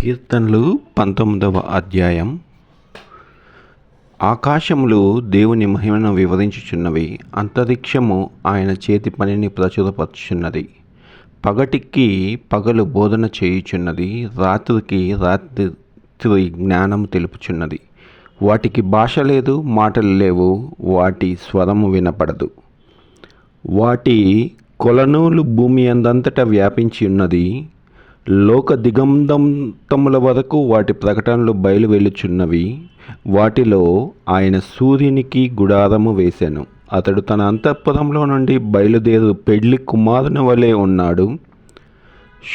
కీర్తనలు పంతొమ్మిదవ అధ్యాయం. ఆకాశములు దేవుని మహిమను వివరించుచున్నవి అంతరిక్షము ఆయన చేతి పనిని ప్రచురపరుచున్నది పగటికి పగలు బోధన చేయుచున్నది రాత్రికి రాత్రి జ్ఞానము తెలుపుచున్నది. వాటికి భాష లేదు మాటలు లేవు వాటి స్వరము వినపడదు. వాటి కొలనూలు భూమి అందంతటా వ్యాపించి ఉన్నది లోక దిగంధంతముల వరకు వాటి ప్రకటనలు బయలు వెళ్ళుచున్నవి వాటిలో ఆయన సూర్యునికి గుడారము వేశాను అతడు తన అంతఃపురంలో నుండి బయలుదేరు పెళ్ళి కుమారుని వలె ఉన్నాడు.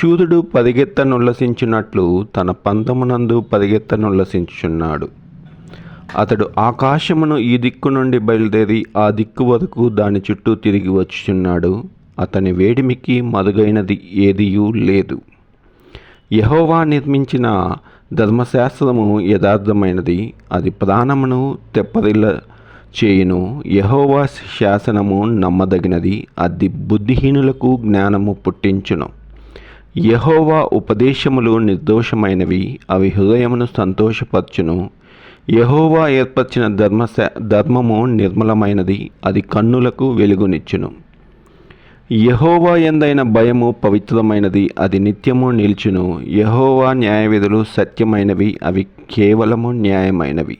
సూర్యుడు పరిగెత్తనుల్లసించినట్లు తన పంతమునందు పరిగెత్తనుల్లసించుచున్నాడు అతడు ఆకాశమును ఈ దిక్కు నుండి బయలుదేరి ఆ దిక్కు వరకు దాని చుట్టూ తిరిగి వచ్చుచున్నాడు. అతని వేడిమికి మరుగైనది ఏదియూ లేదు. యహోవా నిర్మించిన ధర్మశాస్త్రము యథార్థమైనది. అది ప్రాణమును తెప్పరిల్ల చేయును. యహోవా శాసనము నమ్మదగినది. అది బుద్ధిహీనులకు జ్ఞానము పుట్టించును. యహోవా ఉపదేశములు నిర్దోషమైనవి. అవి హృదయమును సంతోషపరచును. యహోవా ఏర్పరిచిన ధర్మశా ధర్మము నిర్మలమైనది. అది కన్నులకు వెలుగునిచ్చును. యహోవా ఎందైన భయము పవిత్రమైనది అది నిత్యము నిల్చును. యహోవా న్యాయవిధులు సత్యమైనవి అవి కేవలము న్యాయమైనవి.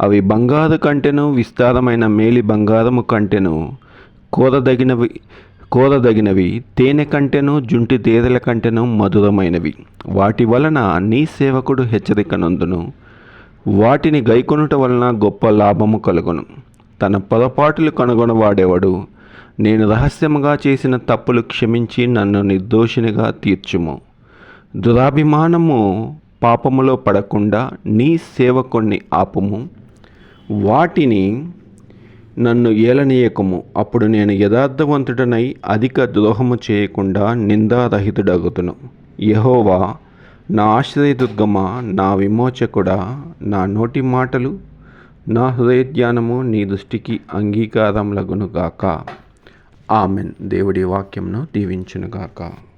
అవి బంగారు కంటెను విస్తారమైన మేలి బంగారము కంటెను. కోరదగినవి కోరదగినవి తేనె కంటెను జుంటి తేదెల కంటెను మధురమైనవి. వాటి వలన నీ సేవకుడు హెచ్చరిక నందును వాటిని గైకొనుట వలన గొప్ప లాభము కలుగును. తన పొరపాటులు కనుగొనవాడేవాడు? నేను రహస్యముగా చేసిన తప్పులు క్షమించి నన్ను నిర్దోషినిగా తీర్చుము. దురాభిమానము పాపములో పడకుండా నీ సేవకుణ్ణి ఆపుము. వాటిని నన్ను ఏలనీయకము. అప్పుడు నేను యథార్థవంతుడనై అధిక ద్రోహము చేయకుండా నిందారహితుడగుతును యహోవా నా ఆశ్రయదుర్గమ నా విమోచకుడా నా నోటి మాటలు నా హృదయ ధ్యానము నీ దృష్టికి అంగీకారం లగునుగాక ఆమెన్. దేవుడి వాక్యంను దీవించునుగాక.